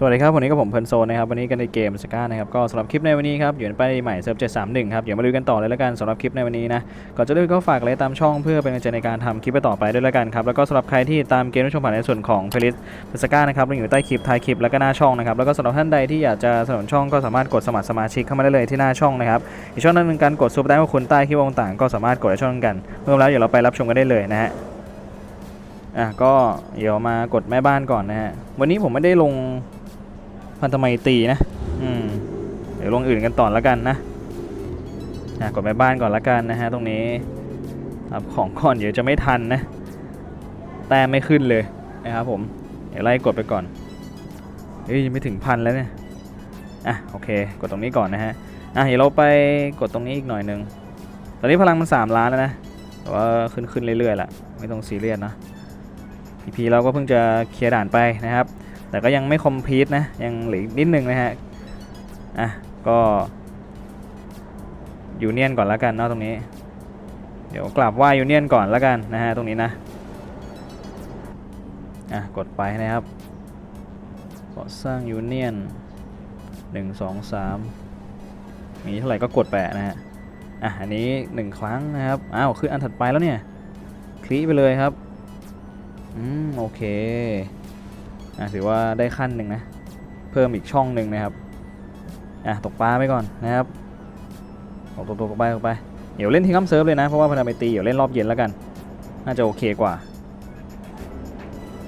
สวัสดีครับวันนี้ก็ผมเพลินโซนนะครับวันนี้กันในเกมสก้านะครับก็สำหรับคลิปในวันนี้ครับอยู่ในป้ายใหม่เซิร์ฟ731ครับเดี๋ยวมาดูกันต่อเลยแล้วกันสำหรับคลิปในวันนี้นะก่อนจะเริ่มก็ฝากไลค์ตามช่องเพื่อเป็นกำลังใจในการทำคลิปไปต่อไปด้วยแล้วกันครับแล้วก็สำหรับใครที่ตามเกมรับชมผ่านในส่วนของเพลย์สก้านะครับลิงก์อยู่ใต้คลิปท้ายคลิปแล้วก็หน้าช่องนะครับแล้วก็สำหรับท่านใดที่อยากจะสนับสนุนช่องก็สามารถกดสมัครสมาชิกเข้ามาได้เลยที่หน้าช่องนะครับอีกช่องนึงเป็นการกดซุปได้ว่าคุณใต้คลิปต่างก็สามารถกดได้ช่องกันเมื่อแล้วเดี๋ยวเราไปรับชมกันได้เลยนะฮะอะก็เดี๋ยวมากดแม่บ้านก่อนนะฮะวันนี้ผมไม่ได้ลง พันธไมตรีนะอืมเดี๋ยวลงอื่นกันต่อแล้วกันนะนะกดไปบ้านก่อนละกันนะฮะตรงนี้ครับของก่อนเดี๋ยวจะไม่ทันนะแต้มไม่ขึ้นเลยนะครับผมเดี๋ยวไล่กดไปก่อนเฮ้ยยังไม่ถึงพันแล้วเนี่ยอะโอเค กดตรงนี้ก่อนนะฮะอะเดี๋ยวเราไปกดตรงนี้อีกหน่อยนึงตอนนี้พลังมัน3ล้านแล้วนะแต่ว่าขึ้นขึ้นเรื่อยๆแหละไม่ต้องซีเรียสนะพีพีเราก็เพิ่งจะเคลียร์ด่านไปนะครับ แต่ก็ยังไม่คอมพลีทนะ ยังเหลืออีกนิดนึงนะฮะ อะ ก็ยูเนียนก่อนแล้วกันเนาะตรงนี้ เดี๋ยวกลับว่ายูเนียนก่อนแล้วกันนะฮะตรงนี้นะ อะ กดไปนะครับก่อสร้างยูเนียนหนึ่งสองสามมีเท่าไหร่ก็กดแปะนะฮะ อะ อันนี้หนึ่งครั้งนะครับ อ้าวขึ้นอันถัดไปแล้วเนี่ย คลิกไปเลยครับ อืม โอเค อะถือว่าได้ขั้นหนึ่งนะเพิ่มอีกช่องหนึ่งนะครับอะตกปลาไปก่อนนะครับตกตกตกไปตกไปเดี๋ยวเล่นทิ้งคัมเซิร์ฟเลยนะเพราะว่าพนาไปตีเดี๋ยวเล่นรอบเย็นแล้วกัน น่าจะโอเคกว่า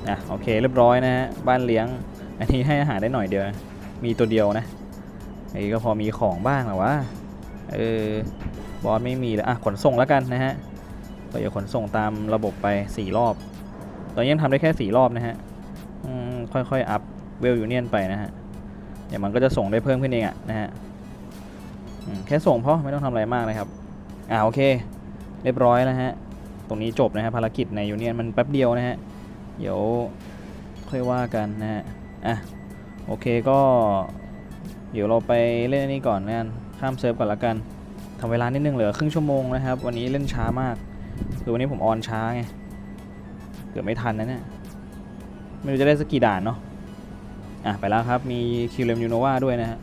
อะโอเคเรียบร้อยนะฮะบ้านเลี้ยงอันนี้ให้อาหารได้หน่อยเดียวนะมีตัวเดียวนะไอ้ก็พอมีของบ้างแหละวะเออบอสไม่มีเลยอะขนส่งแล้วกันนะฮะก็เดี๋ยวขนส่งตามระบบไป 4 รอบ ตอนนี้ยังทำได้แค่ 4 รอบนะฮะ ค่อยๆอัพเวลยูเนียนไปนะฮะเดี๋ยวมันก็จะส่งได้เพิ่มขึ้นเองอะนะฮะแค่ส่งเพราะไม่ต้องทำอะไรมากนะครับอ่าโอเค เรียบร้อยนะฮะตรงนี้จบนะฮะภารกิจในยูเนียนมันแป๊บเดียวนะฮะเดี๋ยวค่อยว่ากันนะฮะอะโอเคก็ เดี๋ยวเราไปเล่นนนี้ก่อนนะกันข้ามเซิร์ฟก่อนละกันทำเวลานิดนึงเหลือครึ่งชั่วโมงนะครับ วันนี้เล่นช้ามาก คือวันนี้ผมออนช้าไง เกือบไม่ทันนะเนี่ย ไม่รู้จะได้สักกี่ด่านเนาะอะไปแล้วครับมีคิวเลมยูโนวาด้วยนะฮะ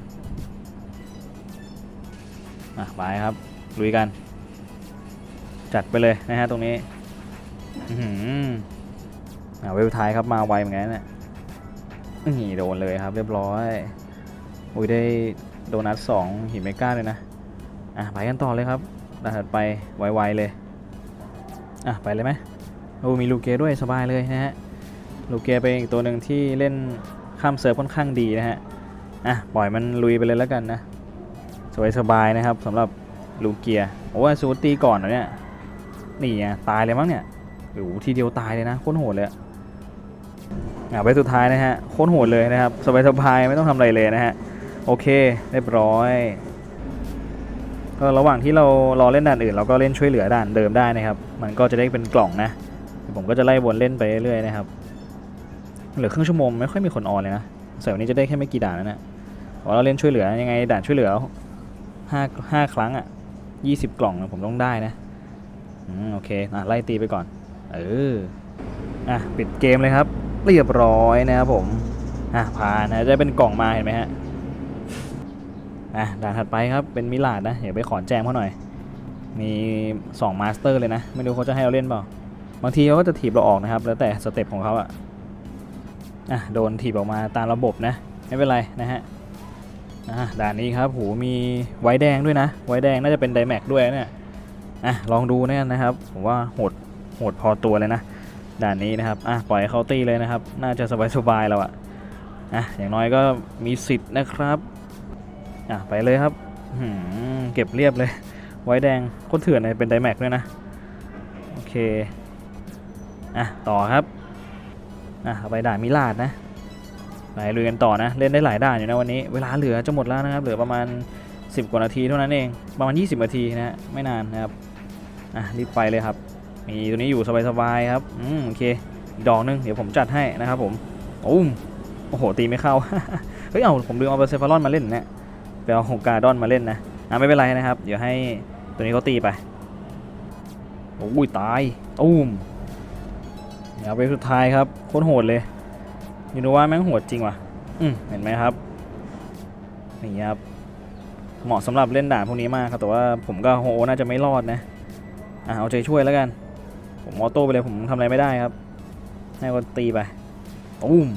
อะไปครับลุยกัน จัดไปเลยนะฮะตรงนี้อือหืออะเวลท้ายครับมาไวเหมือนกันเนี่ยนี่โดนเลยครับเรียบร้อยอุ้ยได้โดนัทสองหินเมก้าเลยนะอะไปกันต่อเลยครับด่านถัดไปไวๆเลยอะไปเลยไหมโอ้มีลูกเกด้วยสบายเลยนะฮะ ลูกเกเป็นอีกตัวหนึ่งที่เล่นข้ามเซิร์ฟค่อนข้างดีนะฮะ อะ ปล่อยมันลุยไปเลยแล้วกันนะสบายๆนะครับสำหรับลูเกียโอ้ยซูตีก่อนนะเนี่ย นี่ไงตายเลยมั้งเนี่ยโอ้โหทีเดียวตายเลยนะโคตรโหดเลยอะไปสุดท้ายนะฮะโคตรโหดเลยนะครับ สบายๆไม่ต้องทำอะไรเลยนะฮะ โอเคเรียบร้อย ก็ระหว่างที่เรารอเล่นด่านอื่น เราก็เล่นช่วยเหลือด่านเดิมได้นะครับ มันก็จะได้เป็นกล่องนะ ผมก็จะไล่วนเล่นไปเรื่อยๆนะครับ เหลือครึ่งชั่วโมงไม่ค่อยมีคนออนเลยนะเสาร์นี้จะได้แค่ไม่กี่ด่านนั่นแหละเราเราเล่นช่วยเหลือยังไงด่านช่วยเหลือห้าห้าครั้งอะยี่สิบกล่องนะผมต้องได้นะอืมโอเคอะไล่ตีไปก่อน เอออะปิดเกมเลยครับ เรียบร้อยนะครับผมอะผ่านนะจะเป็นกล่องมาเห็นไหมฮะอะด่านถัดไปครับเป็นมิลาดนะเดี๋ยวไปขอแจมเขาหน่อย มี2มาสเตอร์เลยนะ ไม่รู้เขาจะให้เราเล่นเปล่าบางทีเขาก็จะถีบเราออกนะครับ แล้วแต่สเต็ปของเขาอะ อะโดนถีบออกมาตามระบบนะ ไม่เป็นไรนะฮะอะด่านนี้ครับโหมีไว้แดงด้วยนะ ไว้แดงน่าจะเป็นไดแม็กด้วยเนี่ยอะลองดูเนี่ยนะครับ ผมว่าโหดโหดพอตัวเลยนะ ด่านนี้นะครับอะปล่อยให้เขาตีเลยนะครับ น่าจะสบายๆแล้วอะอะอย่างน้อยก็มีสิทธิ์นะครับอะไปเลยครับหืมเก็บเรียบเลย ไว้แดงโคตรเถื่อนเลยเป็นไดแม็กด้วยนะ โอเค อะ ต่อครับ อะเอาไปด่านมิลาดนะไปลุยกันต่อนะ เล่นได้หลายด่านอยู่นะวันนี้ เวลาเหลือจะหมดแล้วนะครับ เหลือประมาณ 10 กว่านาทีเท่านั้นเอง ประมาณ 20 นาทีนะฮะไม่นานนะครับ อะรีบไปเลยครับ มีตัวนี้อยู่สบายๆครับ อืมโอเคอดอกนึงเดี๋ยวผมจัดให้นะครับผมอุ้มโอ้โห ตีไม่เข้า เฮ้ย เอาผมลืมเอาเบอร์เซฟารอนมาเล่นนี่ยไปเอาโฮกาดอนมาเล่นนะอะไม่เป็นไรนะครับ เดี๋ยวให้ตัวนี้เขาตีไป โอ้ยตาย อุ้ม เดี๋ยวไปสุดท้ายครับโคตรโหดเลยยูโนว่าแม่งโหดจริงว่ะอืมเห็นไหมครับนี่ครับเหมาะสำหรับเล่นด่านพวกนี้มากครับแต่ว่าผมก็โหน่าจะไม่รอดนะอะเอาใจช่วยแล้วกัน ผมออโต้ไปเลยผมทำอะไรไม่ได้ครับให้คนตีไปตุ้ม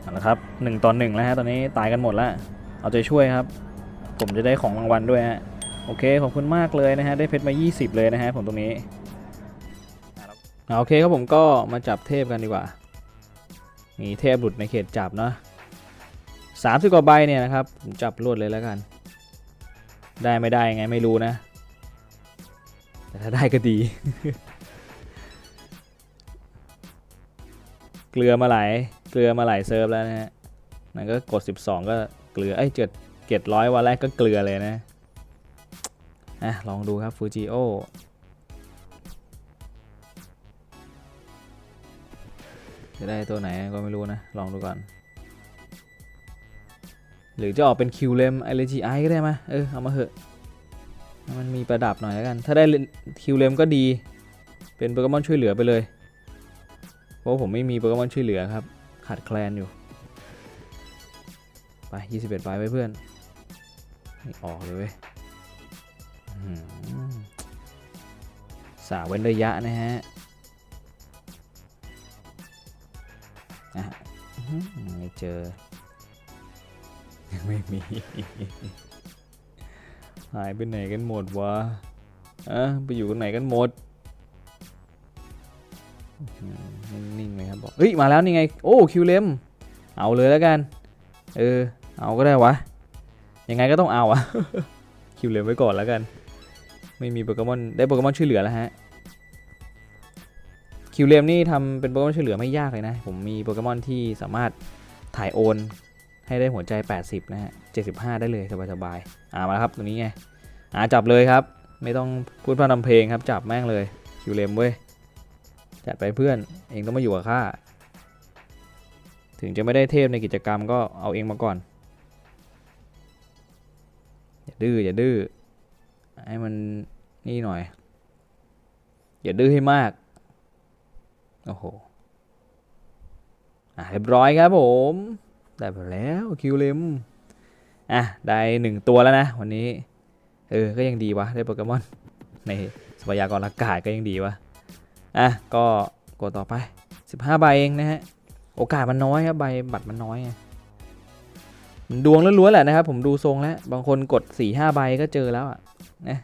เอาละครับหนึ่งต่อหนึ่งแล้วฮะตอนนี้ตายกันหมดแล้ว เอาใจช่วยครับ ผมจะได้ของรางวัลด้วยฮะโอเคขอบคุณมากเลยนะฮะได้เพชรมา 20 เลยนะฮะผมตรงนี้ โอเคครับผมก็มาจับเทพกันดีกว่า มีเทพหลุดในเขตจับเนาะ30กว่าใบเนี่ยนะครับผมจับรวดเลยแล้วกัน ได้ไม่ได้ไงไม่รู้นะ แต่ถ้าได้ก็ดี เกลือมาหลายเกลือมาหลายเซิร์ฟแล้วนะฮะนั่นก็กด 12 ก็เกลือเอ้ยเจ็ดเจ็ดร้อยวันแรกก็เกลือเลยนะอะลองดูครับฟูจิโอ จะได้ตัวไหนก็ไม่รู้นะ ลองดูก่อน หรือจะออกเป็นคิวเลมไอเลจีไอก็ได้ไหมเออ เอามาเหอะ มันมีประดับหน่อยแล้วกัน ถ้าได้คิวเลมก็ดี เป็นโปเกมอนช่วยเหลือไปเลย เพราะผมไม่มีโปเกมอนช่วยเหลือครับ ขาดแคลนอยู่ ไป 21ใบไว้เพื่อนนี่ออกเลยเว้ยสาวเว้นระยะนะฮะ ไม่เจอยังไม่มี หายไปไหนกันหมดวะอะไปอยู่กันไหนกันหมด นิ่งๆเลยครับบอกเฮ้ย มาแล้วนี่ไง โอ้คิวเลมเอาเลยแล้วกัน เออ เอาก็ได้วะ ยังไงก็ต้องเอาอะคิวเลมไว้ก่อนแล้วกัน ไม่มีโปเกมอน ได้โปเกมอนช่วยเหลือแล้วฮะ คิวเลมนี่ทำเป็นโปเกมอนช่วยเหลือไม่ยากเลยนะ ผมมีโปเกมอนที่สามารถถ่ายโอนให้ได้หัวใจ 80 นะฮะ 75 ได้เลยสบายๆอ่ามาแล้วครับตรงนี้ไงอ่าจับเลยครับ ไม่ต้องพูดพร่ำทำเพลงครับ จับแม่งเลยคิวเลมเว้ย จัดไปเพื่อนเองต้องมาอยู่กับข้า ถึงจะไม่ได้เทพในกิจกรรมก็เอาเองมาก่อน อย่าดื้ออย่าดื้อให้มันนี่หน่อย อย่าดื้อให้มาก โอ้โห อะเรียบร้อยครับผม ได้ไปแล้วคิวเลมอะ ได้หนึ่งตัวแล้วนะ วันนี้ เออ ก็ยังดีวะ ได้โปเกมอน ในทรัพยากรอากาศก็ยังดีวะ อะ ก็กดต่อไป 15 ใบเองนะฮะ โอกาสมันน้อยครับ ใบบัตรมันน้อยไงมันดวงล้วนๆแหละนะครับ ผมดูทรงแล้ว บางคนกด4ี่ห้าใบก็เจอแล้วอะนะ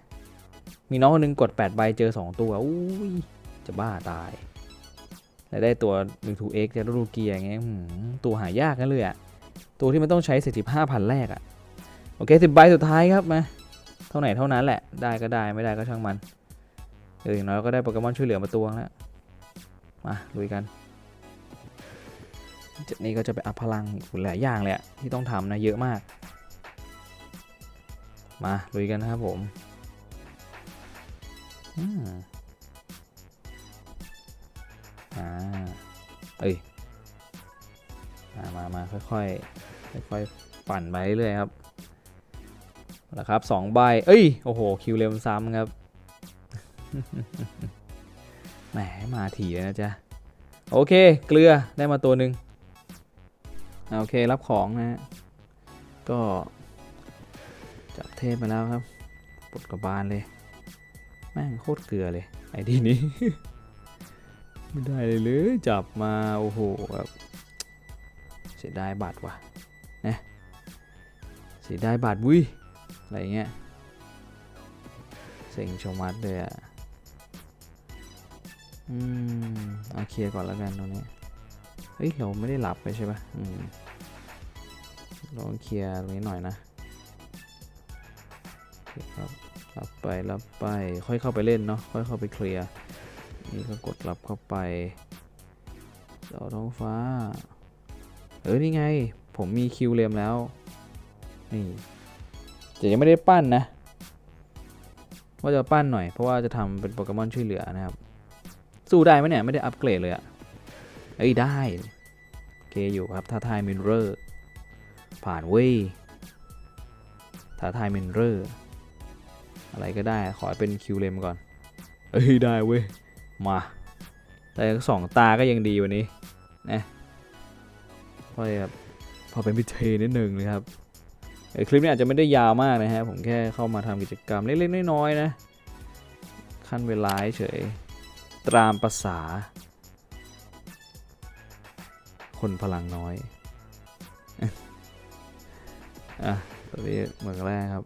มีน้องคนหนึงกด 8 ใบเจอ 2 ตัวอุ้ยจะบ้าตาย แล้วได้ตัว 1 2 x จะรูเกียร์อย่างเงี้ยตัวหายากกันเลยอะตัวที่มันต้องใช้45พันแรกอะโอเคสิบใบสุดท้ายครับมาเท่าไหร่เท่านั้นแหละได้ก็ได้ไม่ได้ก็ช่างมันเอออย่างน้อยก็ได้โปเกมอนช่วยเหลือมาตัวแล้วมาลุยกันจุดนี้ก็จะไปอัพพลังหลายอย่างเลยที่ต้องทำนะเยอะมาก มาลุยกันนะครับผม อืม อ่าเอ้ยมามามาค่อยๆค่อยๆปั่นไปเรื่อยครับแล้วครับสองใบ เอ้ย โอ้โห คิวเร็วซ้ำครับ แหม มาถี่เลยนะจ๊ะ โอเค เกลือ ได้มาตัวหนึ่งโอเค รับของนะฮะก็ จับเทพมาแล้วครับ ปลดกระบาลเลย แม่งโคตรเกลือเลย ไอ้ทีนี้ ไม่ได้เลยเลยจับมา โอ้โหแบบเสียดายบัตรว่ะนะเสียดายบัตรวุ้ยอะไรเงี้ยเซ็งชมัดเลยอะอืมเอาเคลียร์ก่อนแล้วกันตรงนี้เฮ้ย เราไม่ได้หลับไปใช่ปะอืมลองเคลียร์ตรงนี้หน่อยนะคครับรับไปรับไป ค่อยเข้าไปเล่นเนาะค่อยเข้าไปเคลียร์ นี่ก็กดรับเข้าไปเสาท้องฟ้า เออ นี่ไง ผมมีคิวเลมแล้ว นี่แต่ยังไม่ได้ปั้นนะ ว่าจะปั้นหน่อย เพราะว่าจะทำเป็นโปเกมอนช่วยเหลือนะครับ สู้ได้ไหมเนี่ย ไม่ได้อัปเกรดเลยอะเอ้ย ได้ โอเคอยู่ครับท้าทายมินเรอร์ผ่านเว้ยท้าทายมินเรอร์อะไรก็ได้ ขอเป็นคิวเลมก่อน เอ้ย ได้เว้ย มาแต่สองตาก็ยังดีวันนี้นะค่อยแบบพอเป็นพิธีนิดหนึ่งนะครับเคลิปนี้อาจจะไม่ได้ยาวมากนะฮะผมแค่เข้ามาทำกิจกรรมเล็กๆน้อยๆนะขั้นเวลาเฉยตามภาษา คนพลังน้อยอะตอนนี้เหมืองแรกครับ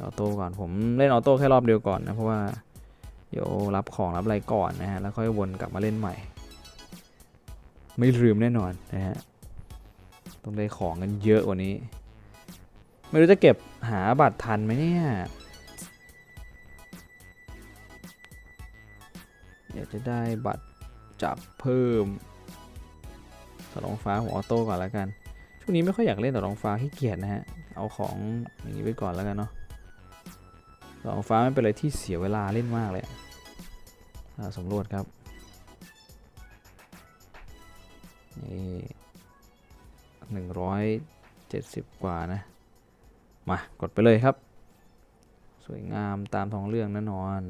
ออโต้ก่อนผมเล่นออโต้แค่รอบเดียวก่อนนะเพราะว่า เดี๋ยวรับของรับอะไรก่อนนะฮะแล้วค่อยวนกลับมาเล่นใหม่ ไม่ลืมแน่นอนนะฮะต้องได้ของกันเยอะกว่านี้ ไม่รู้จะเก็บหาบัตรทันไหมเนี่ยอยากจะได้บัตรจับเพิ่มต่อรองฟ้าหัวออโต้ก่อนแล้วกัน ช่วงนี้ไม่ค่อยอยากเล่นต่อรองฟ้าขี้เกียจนะฮะ เอาของอย่างนี้ไปก่อนแล้วกันเนาะ ต่องฟ้าไม่เป็นอะไรที่เสียเวลาเล่นมากเลยสำรวจครับนี่หนึ่งร้อยเจ็ดสิบกว่านะ มากดไปเลยครับ สวยงามตามท้องเรื่องแน่นอน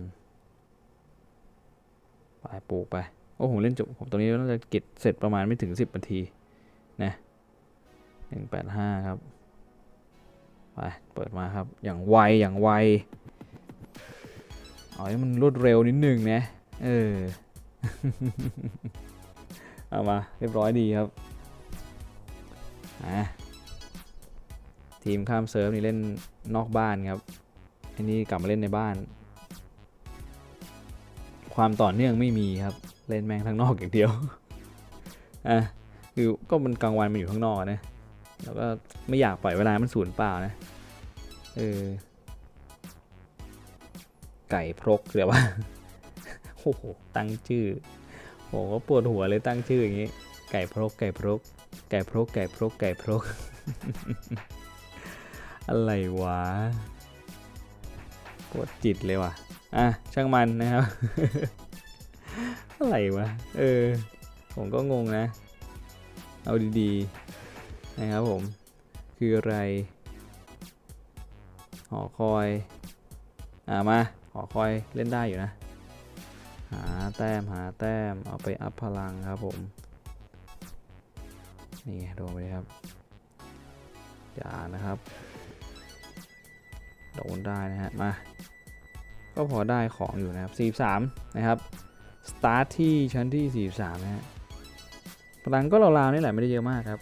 ไปปลูกไป โอ้ผมเล่นจบ ผมตรงนี้น่าจะกิจเสร็จประมาณไม่ถึง10นาทีนะหนึ่งแปดห้าครับ ไป เปิดมาครับ อย่างไว อย่างไว อาให้มันรวดเร็วนิดนึงนะ เออ เอามา เรียบร้อยดีครับอะทีมข้ามเซิร์ฟนี่เล่นนอกบ้านครับ อันนี้กลับมาเล่นในบ้าน ความต่อเนื่องไม่มีครับ เล่นแม่งทั้งนอกอย่างเดียว อะ คือก็มันกลางวันมันอยู่ข้างนอกนะ แล้วก็ไม่อยากปล่อยเวลามันสูญเปล่านะ เออ ไก่พรกเดี๋ยวว่าโอ้โหตั้งชื่อโหก็ปวดหัวเลยตั้งชื่ออย่างนี้ ไก่พรกไก่พรกไก่พรกไก่พรกไก่พรกอะไรวะปวดจิตเลยว่ะอะช่างมันนะครับอะไรวะเออผมก็งงนะ เอาดีๆนะครับผม คืออะไรหอคอย อ่ามา หอคอยเล่นได้อยู่นะ หาแต้มหาแต้มเอาไปอัพพลังครับผม นี่โดนไปเลยครับ อย่านะครับ โดนได้นะฮะ มา ก็พอได้ของอยู่นะครับ 43 นะครับ สตาร์ทที่ชั้นที่ 43 นะฮะ พลังก็ราวๆนี่แหละไม่ได้เยอะมากครับ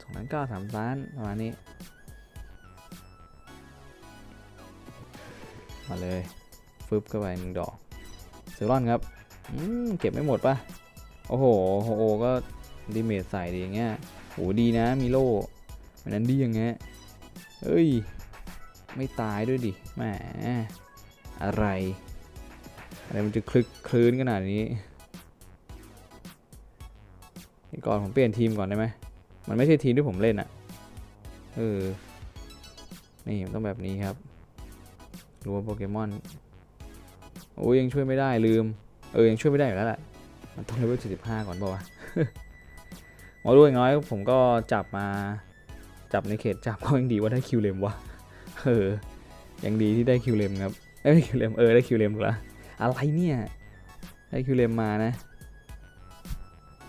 สองล้านเก้าสามล้านประมาณนี้ มาเลย ฟึบเข้าไปหนึ่งดอกเซรอนครับอืมเก็บไม่หมดปะโอ้โหโฮโอก็ดีเมจใส่ดีอย่างเงี้ยโหดีนะมีโล่มันนั้นดีอย่างเงี้ยเอ้ย ไม่ตายด้วยดิแหมอะไร อะไรมันจะคลึกคลื้นขนาดนี้ก่อนผมเปลี่ยนทีมก่อนได้ไหมมันไม่ใช่ทีมที่ผมเล่นอะ่ะเออ นี่ต้องแบบนี้ครับรัวโปเกมอน โอ้ยยังช่วยไม่ได้ลืม เออยังช่วยไม่ได้อยู่แล้วแหละมันต้องเลเวล75 ก่อนป่าวะหมอรู้อย่างน้อยผมก็จับมาจับในเขตจับก็ยังดีว่าได้คิวเลมวะเออยังดีที่ได้คิวเลมครับเอ้คิวเลมเออได้คิวเลมแล้วอะไรเนี่ยได้คิวเลมมานะ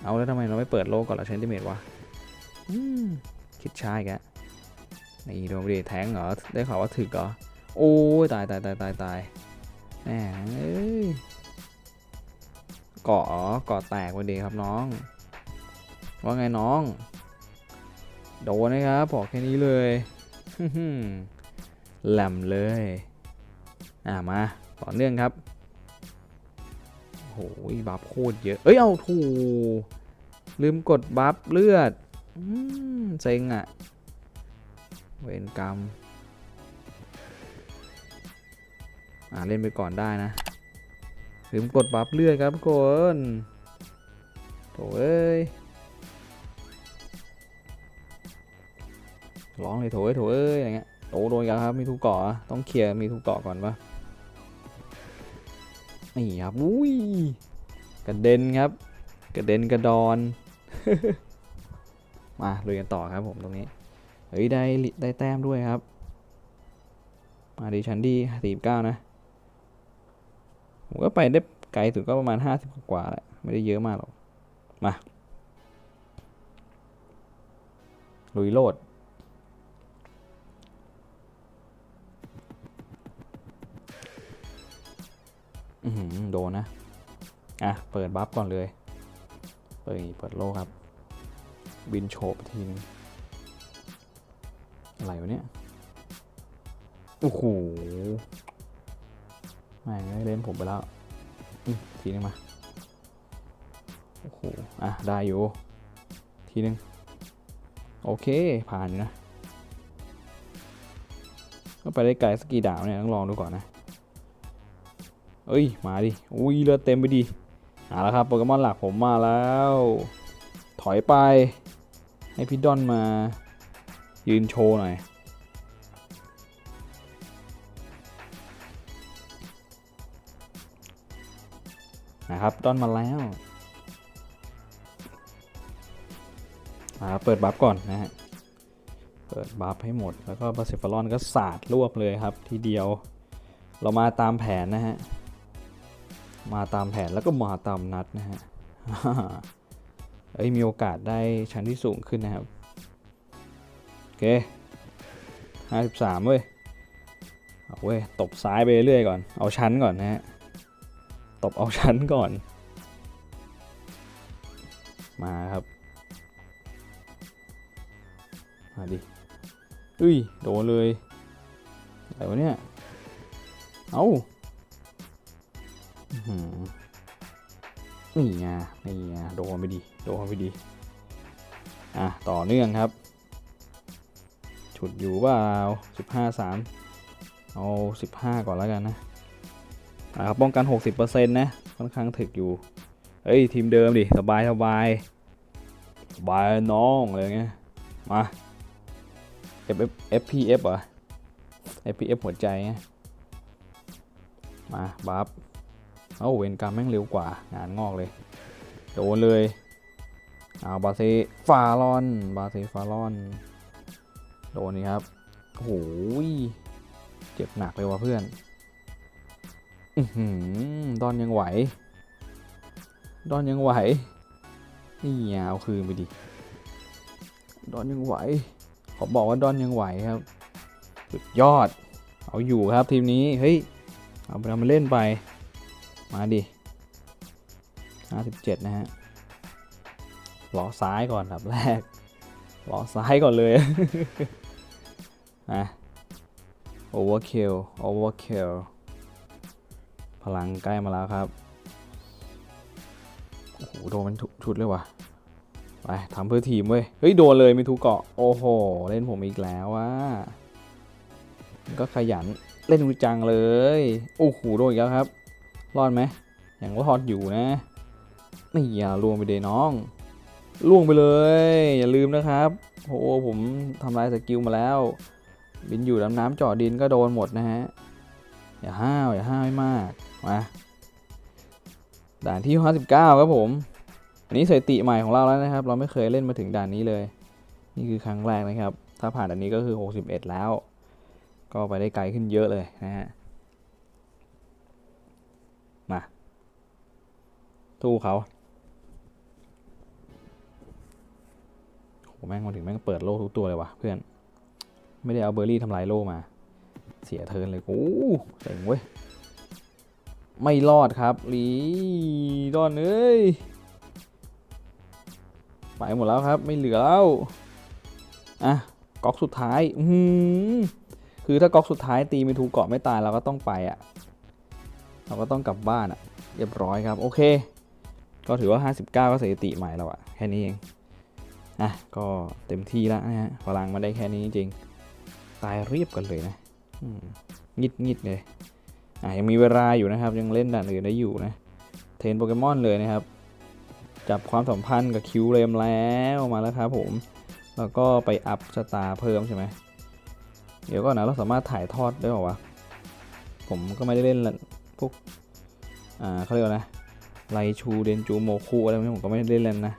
เอาแล้วทำไมเราไม่เปิดโลกก่อนเราใช้ดิเมตรวะคิดช้าอีกแล้วนี่โดนไปดิแทงเหรอได้ข่าวว่าถึกเหรอโอ้ยตายตายตายตายตาย แหมเอ้ยกาะอ๋อเกาะแตกไปดีครับน้อง ว่าไงน้อง โดนนะครับบอกแค่นี้เลยแหลมเลย อ่ามา ต่อเนื่องครับโอ้โหบัฟโคตรเยอะ เอ้ย เอาถูลืมกดบัฟเลือดอืมเซ็งอะ่ะ เวรกรรม อ่าเล่นไปก่อนได้นะลืมกดบัฟเลือดครับทุกคนโถเอ้ยร้องเลยโถเอ้ยโถเอ้ยอะไรเงี้ยโอ้โดนกันครับมีทุกเกาะต้องเคลียร์มีทุกเกาะก่อนปะนี่ครับอุ้ยกระเด็นครับ กระเด็นกระดอน มาลุยกันต่อครับผมตรงนี้เฮ้ยได้ได้แต้มด้วยครับ มาดิชันดีสี่เก้านะ ผมก็ไปได้ไกลสุดก็ประมาณห้าสิบกว่าแหละไม่ได้เยอะมากหรอก มาลุยโลดอือหือโดนนะ อะ เปิดบัฟก่อนเลย เปิดเปิดโลครับ บินโฉบทีนึงอะไรวะเนี่ย โอ้โห แม่เล่นผมไปแล้วทีนึงมา โอ้โห อะ ได้อยู่ ทีนึง โอเค ผ่านอยู่นะ ก็ไปได้ไกลสกกีดาวเนี่ย ต้องลองดูก่อนนะ เอ้ย มาดิ อุ้ยเลือดเต็มไปดิเอาละครับโปเกมอนหลักผมมาแล้ว ถอยไป ให้พี่ดอนมา ยืนโชว์หน่อย นะครับดอนมาแล้วมาเปิดบัฟก่อนนะฮะ เปิดบัฟให้หมด แล้วก็บาซิฟารอนก็สาดรวบเลยครับ ทีเดียวเรามาตามแผนนะฮะ มาตามแผนแล้วก็มาตามนัดนะฮะเอ้ยมีโอกาสได้ชั้นที่สูงขึ้นนะครับโอเคห้าสิบสามเว้ยเอาเว้ยตบซ้ายไปเรื่อยก่อน เอาชั้นก่อนนะฮะ ตบเอาชั้นก่อน มาครับ มาดิอุ้ย โดนเลยอะไรวะเนี่ย เอาอื้อหือนี่ไงนี่ไงโดนไปดิโดนไปดิอะ ต่อเนื่องครับ ฉุดอยู่เปล่าสิบห้าสามเอาสิบห้าก่อนแล้วกันนะ อะครับป้องกัน 60%นะค่อนข้างถึกอยู่เฮ้ยทีมเดิมดิสบายสบายสบายน้องอะไรเงี้ยมา F F F P F เหรอ F P F หัวใจงมาบัฟเอ้าเวนกรรมแม่งเร็วกว่างานงอกเลยโดนเลยเอาบาเซฟาลอน บาเซฟาลอน โดนนี่ครับโอ้โหยเจ็บหนักเลยว่ะเพื่อน อือหือดอนยังไหว ดอนยังไหว นี่เอาคืนไปดิ ดอนยังไหว ขอบอกว่าดอนยังไหวครับ สุดยอด เอาอยู่ครับทีมนี้ เฮ้ย เอาไปเอามาเล่นไป มาดิ 57 นะฮะล้อซ้ายก่อนครับแรกล้อซ้ายก่อนเลยอะ overkill overkill พลังใกล้มาแล้วครับ โอ้โห โดนมันทุกชุดเลยว่ะ ไปทำเพื่อทีมเว้ย เฮ้ย โดนเลยมีทุกเกาะ โอ้โห เล่นผมอีกแล้วว่ะก็ขยันเล่นจริจังเลย โอ้โห โดนอีกแล้วครับ รอดไหมอย่างรอดอยู่นะ นี่อย่าล่วงไปเดน้อง ล่วงไปเลย อย่าลืมนะครับ โอ้โหผมทำลายสกิลมาแล้ว บินอยู่ดำน้ำเจาะดินก็โดนหมดนะฮะ อย่าห้าว อย่าห้าวให้มาก มาด่านที่ 59 ครับผม อันนี้สถิติใหม่ของเราแล้วนะครับ เราไม่เคยเล่นมาถึงด่านนี้เลย นี่คือครั้งแรกนะครับ ถ้าผ่านด่านนี้ก็คือ 61 แล้ว ก็ไปได้ไกลขึ้นเยอะเลยนะฮะ มาทู้เขาโหแม่งมาถึงแม่งเปิดโล่ทุกตัวเลยวะเพื่อน ไม่ได้เอาเบอร์รี่ทำลายโล่มา เสียเทินเลย โอ้เจ๋งเว้ย ไม่รอดครับลีดอนเอ้ยไปหมดแล้วครับ ไม่เหลือแล้วอะก๊อกสุดท้ายอืคือถ้าก๊อกสุดท้ายตีไม่ถูกเกาะไม่ตายเราก็ต้องไปอะ เราก็ต้องกลับบ้านอะ เรียบร้อยครับ โอเค ก็ถือว่า 59 ก็สถิติใหม่แล้วอะแค่นี้เองอะก็เต็มที่แล้วนะฮะพลังมาได้แค่นี้จริง ตายเรียบกันเลยนะงิดงิดเลย ยังมีเวลาอยู่นะครับ ยังเล่นด่านอื่นได้อยู่นะ เทรนโปเกมอนเลยนะครับ จับความสัมพันธ์กับคิวเรมแล้วมาแล้วครับผม แล้วก็ไปอัพสตาร์เพิ่มใช่ไหมเดี๋ยวก่อนนะเราสามารถถ่ายทอดได้เปล่าวะ ผมก็ไม่ได้เล่นพวก อ่าเขาเรียกว่านะไลชูเดนจูโมคุอะไรพวกนี้ผมก็ไม่ได้เล่นนะ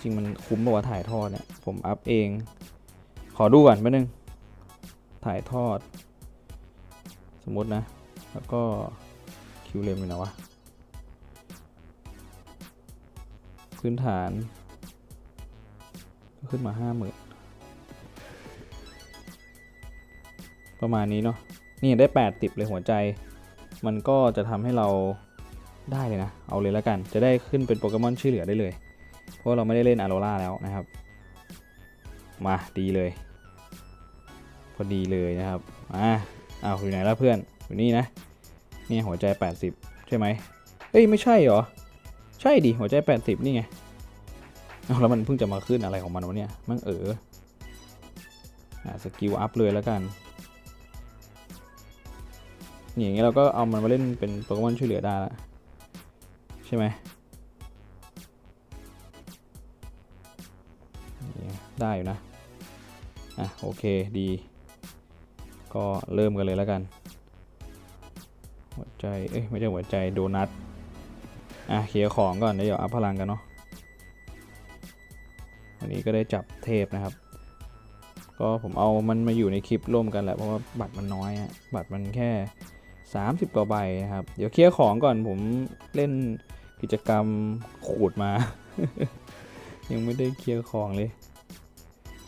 จริงมันคุ้มป่าวะถ่ายทอดเนี่ย ผมอัพเอง ขอดูก่อนแป๊บนึง ถ่ายทอด มมตินะ แล้วก็คิวเลมอยู่นะวะ พื้นฐานก็ขึ้นมาห้าหมื่นประมาณนี้เนาะ นี่ได้แปดติบเลยหัวใจ มันก็จะทำให้เราได้เลยนะ เอาเลยแล้วกัน จะได้ขึ้นเป็นโปเกมอนชื่อเหลือได้เลย เพราะเราไม่ได้เล่นอาโรล่าแล้วนะครับ มาดีเลย พอดีเลยนะครับ อ่า อ้าวอยู่ไหนล้วเพื่อน อยู่นี่นะ นี่หัวใจ 80 ใช่ไหมเอ้ยไม่ใช่เหรอ ใช่ดิหัวใจ 80 นี่ไงเอาแล้วมันเพิ่งจะมาขึ้นอะไรของมันวะเนี่ย มั่งเออสกิลอัพเลยแล้วกัน อย่างนี้เราก็เอามันมาเล่นเป็นโปเกมอนช่วยเหลือได้ละใช่ไหมได้อยู่นะ อะ โอเคดี ก็เริ่มกันเลยแล้วกัน หัวใจ เอ้ยไม่ใช่หัวใจโดนัท อะเคลียร์ของก่อนเดี๋ยวอัพพลังกันเนาะ วันนี้ก็ได้จับเทพนะครับ ก็ผมเอามันมาอยู่ในคลิปร่วมกันแหละเพราะว่าบัตรมันน้อยอะบัตรมันแค่ 30กว่าใบนะครับ เดี๋ยวเคลียร์ของก่อนผมเล่นกิจกรรมขูดมา ยังไม่ได้เคลียร์ของเลย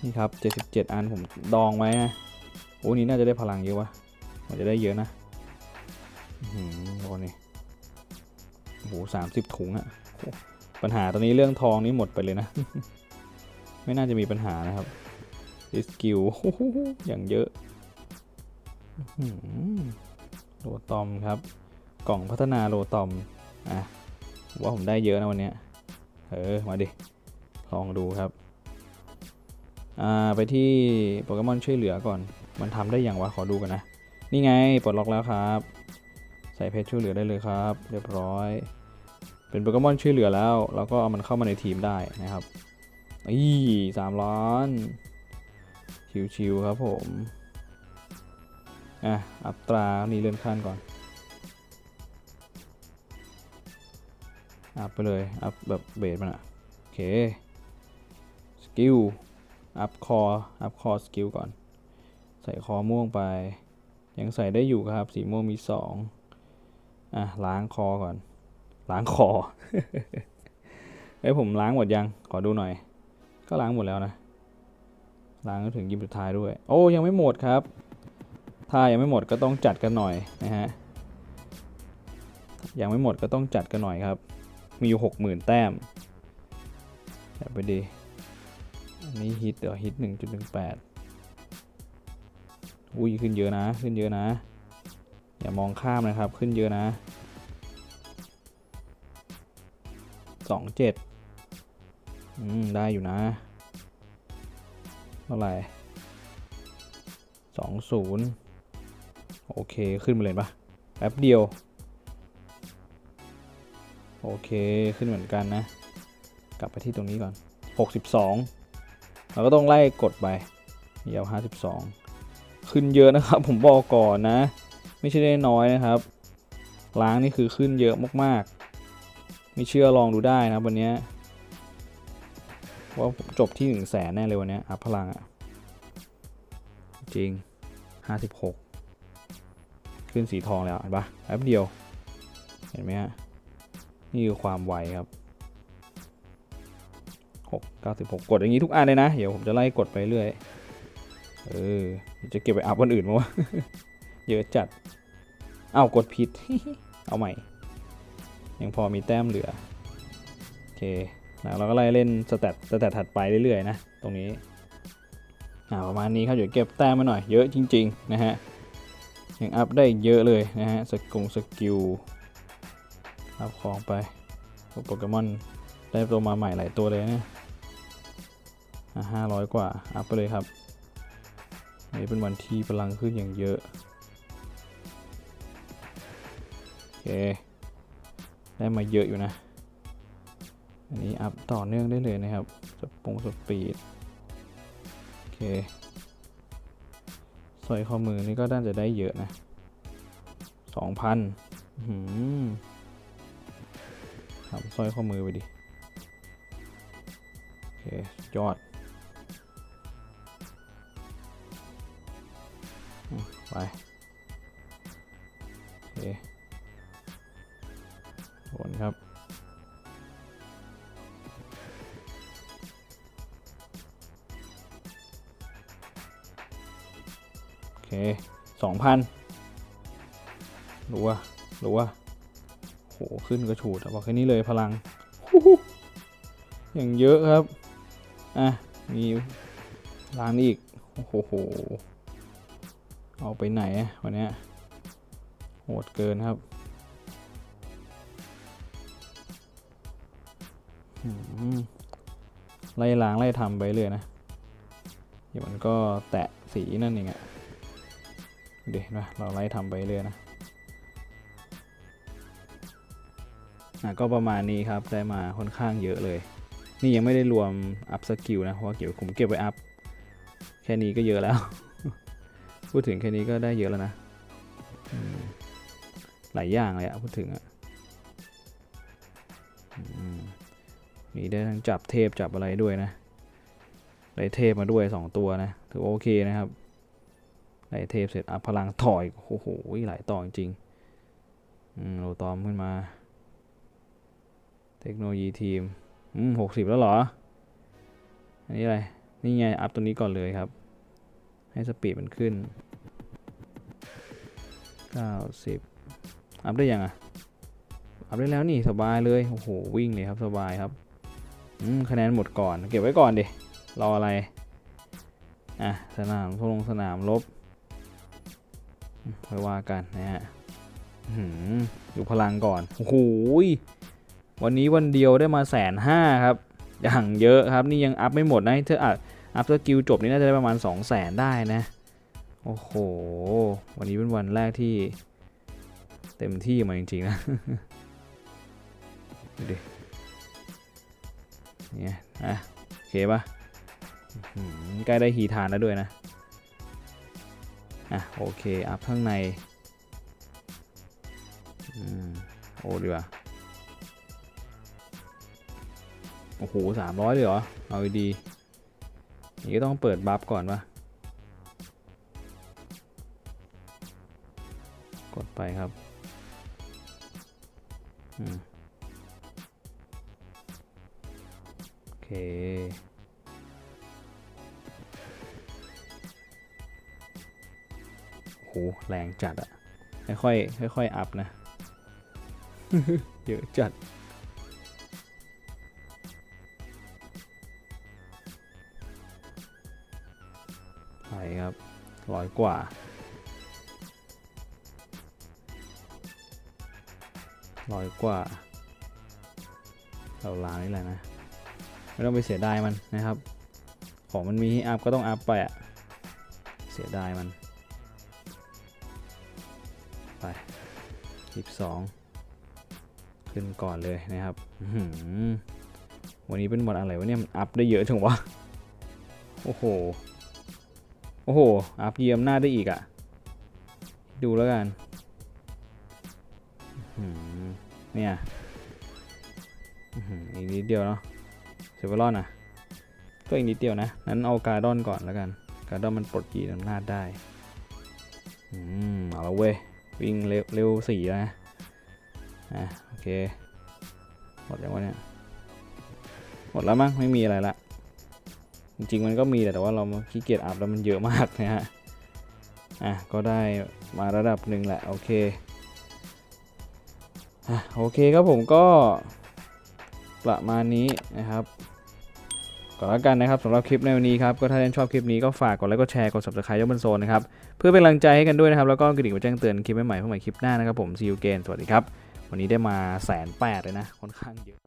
นี่ครับ 77 อันผมดองไว้นะ โอ้นี่น่าจะได้พลังเยอะวะมันจะได้เยอะนะอื้อหือโดนนี่โอ้โหสามสิบถุงอะปัญหาตอนนี้เรื่องทองนี้หมดไปเลยนะ ไม่น่าจะมีปัญหานะครับดิสกิลอย่างเยอะโลตอมครับ กล่องพัฒนาโลตอม อะ ว่าผมได้เยอะนะวันนี้เออ มาดิ ลองดูครับ อ่า ไปที่โปเกมอนช่วยเหลือก่อน มันทำได้อย่างวะขอดูกันนะ นี่ไงปลดล็อกแล้วครับ ใส่เพชรช่วยเหลือได้เลยครับ เรียบร้อย เป็นโปเกมอนช่วยเหลือแล้วเราก็เอามันเข้ามาในทีมได้นะครับอีสามล้านชิวๆครับผมอะอัตรานี่เลื่อนขั้นก่อนอัพไปเลย อัพแบบเบสมันอะโอเค สกิล อัพคอ อัพคอสกิลก่อน ใส่คอม่วงไป ยังใส่ได้อยู่ครับ สีม่วงมีสองอะล้างคอก่อน ล้างคอเอ้ยผมล้างหมดยัง ขอดูหน่อย ก็ล้างหมดแล้วนะ ล้างถึงยิมสุดท้ายด้วย โอ้ยังไม่หมดครับ ถ้ายังไม่หมดก็ต้องจัดกันหน่อยนะฮะ ยังไม่หมดก็ต้องจัดกันหน่อยครับ มีอยู่หกหมื่นแต้มจัดไปดี อันนี้ฮิตเดี๋ยวฮิตหนึ่งจุดหนึ่งแปด อุ้ยขึ้นเยอะนะ ขึ้นเยอะนะ อย่ามองข้ามนะครับ ขึ้นเยอะนะสองเจ็ดอืม ได้อยู่นะ เท่าไหร่สองศูนย์โอเค ขึ้นมาเลยปะแป๊บเดียว โอเค ขึ้นเหมือนกันนะ กลับไปที่ตรงนี้ก่อน 62 เราก็ต้องไล่กดไป เดี๋ยว 52 ขึ้นเยอะนะครับ ผมบอกก่อนนะ ไม่ใช่ได้น้อยนะครับ ล้างนี่คือขึ้นเยอะมากๆ ไม่เชื่อลองดูได้นะวันนี้ว่าจบที่1นึ่งแสนแน่เลยวันนี้อัพพลังอะจริง 56 ขึ้นสีทองแล้วเห็นปะแป๊บเดียว เห็นไหมฮะ นี่คือความไวครับ 6 96 กดอย่างนี้ทุกอันเลยนะ เดี๋ยวผมจะไล่กดไปเรื่อย เออ จะเก็บไปอัพวันอื่นมั้วะเยอะจัด เอากดผิด เอาใหม่ ยังพอมีแต้มเหลือ โอเคแล้วเราก็ไล่เล่นสแตทสแตทถัดไปเรื่อยๆนะ ตรงนี้อ่าประมาณนี้ครับเดี๋ยวเก็บแต้มมาหน่อยเยอะจริง ๆ นะฮะ ยังอัพได้เยอะเลยนะฮะ สกงสกิล อัพของไปโปเกมอนได้ตัวมาใหม่หลายตัวเลยนะห้าร้อยกว่า อัพไปเลยครับ นี้เป็นวันที่พลังขึ้นอย่างเยอะ โอเค ได้มาเยอะอยู่นะ อันนี้อัพต่อเนื่องได้เลยนะครับสปงสปีด โอเคสร้อยข้อมือนี่ก็น่าจะได้เยอะนะสองพันหืมทำสร้อยข้อมือไปดิ โอเค ยอด ไปโอเควนครับ โอเคสองพันรัวรัวโห ขึ้นกระฉูดบอกแค่นี้เลยพลัง อย่างเยอะครับ อะ มีร้านอีก โอ้โห เอาไปไหนวันนี้โหดเกินครับไล่ล้างไล่ทำไปเรื่อยนะเดี๋ยวมันก็แตะสีนั่นเองอะเดี๋ยวนะเราไล่ทำไปเรื่อยนะอะก็ประมาณนี้ครับได้มาค่อนข้างเยอะเลย นี่ยังไม่ได้รวมอัพสกิลนะ เพราะว่าเกี่ยวผมเก็บไว้อัพ แค่นี้ก็เยอะแล้ว พูดถึงแค่นี้ก็ได้เยอะแล้วนะหลายอย่างเลยอะพูดถึงอะมีได้ทั้งจับเทพจับอะไรด้วยนะได้เทพมาด้วย 2 ตัวนะถือว่าโอเคนะครับได้เทพเสร็จอัพพลังถอยโอ้โหหลายต่อจริงๆโรตอมขึ้นมา เทคโนโลยีทีมอืมหกสิบแล้วเหรอ อันนี้อะไร นี่ไง อัพตัวนี้ก่อนเลยครับ ให้สปีดมันขึ้น 90 อัพได้ยังอะ อัพได้แล้วนี่สบายเลย โอ้โห วิ่งเลยครับสบายครับอืมคะแนนหมดก่อน เก็บไว้ก่อนดิ รออะไร อะ สนามทดลงสนามลบอืมค่อยว่ากันนะฮะอื้อหือดูพลังก่อน โอ้โหวันนี้วันเดียวได้มาแสนห้าครับ อย่างเยอะครับ นี่ยังอัพไม่หมดนะถ้าอัพ อัพสกิลจบนี่น่าจะได้ประมาณ 2 0 0แสนได้นะ โอ้โห วันนี้เป็นวันแรกที่ เต็มที่มาจริงๆนะดูดิเนี่ยอะโอเคปะใกล้ได้ฮีทานแล้วด้วยนะ อะโอเค อัพข้างในอืมโอ้ดีว่าโอ้โหสามร้อยเลยเหรอ เอาดีๆ นี่ก็ต้องเปิดบัฟก่อนปะกดไปครับอโอเคโอ้โห แรงจัดอะค่อยๆค่อยอัพนะ เยอะจัด ร้อยกว่าร้อยกว่าเราลานี่แหละนะ ไม่ต้องไปเสียดายมันนะครับ ของมันมีให้อัพก็ต้องอัพไปอะเสียดายมัน ไปยี่สองขึ้นก่อนเลยนะครับวันนี้เป็นวันอะไรวะเนี่ยมันอัพได้เยอะจังวะ โอ้โห โอ้โห อัพเยี่ยมหน้าได้อีกอะ่ะ ดูแล้วกันเนี่ยอีกนิดเดียวเนาะเซเวอรอนอะ ก็อีกนิดเดียวนะ นั้นเอาการ์ดอนก่อนแล้วกัน การ์ดอนมันปลดกีดอำนาจได้อืมเอาละเว้ย วิ่งเร็วเร็วสี่แล้วนะอะโอเค หมดยังวะเนี่ย หมดแล้วมั้งไม่มีอะไรละ จริงๆมันก็มีแต่ว่าเราขี้เกียจอัพแล้วมันเยอะมากนะฮะอะก็ได้มาระดับหนึ่งแหละโอเคอะโอเคครับผมก็ประมาณนี้นะครับก็แล้วกันนะครับสำหรับคลิปในวันนี้ครับก็ถ้าท่านชอบคลิปนี้ก็ฝากกดไลค์กดแชร์กด subscribe ยกบนโซนนะครับเพื่อเป็นกำลังใจให้กันด้วยนะครับแล้วก็กระดิ่งมาแจ้งเตือนคลิปใหม่ๆเพื่อใหม่คลิปหน้านะครับผม see you again สวัสดีครับวันนี้ได้มาแสนแปดเลยนะค่อนข้างเยอะ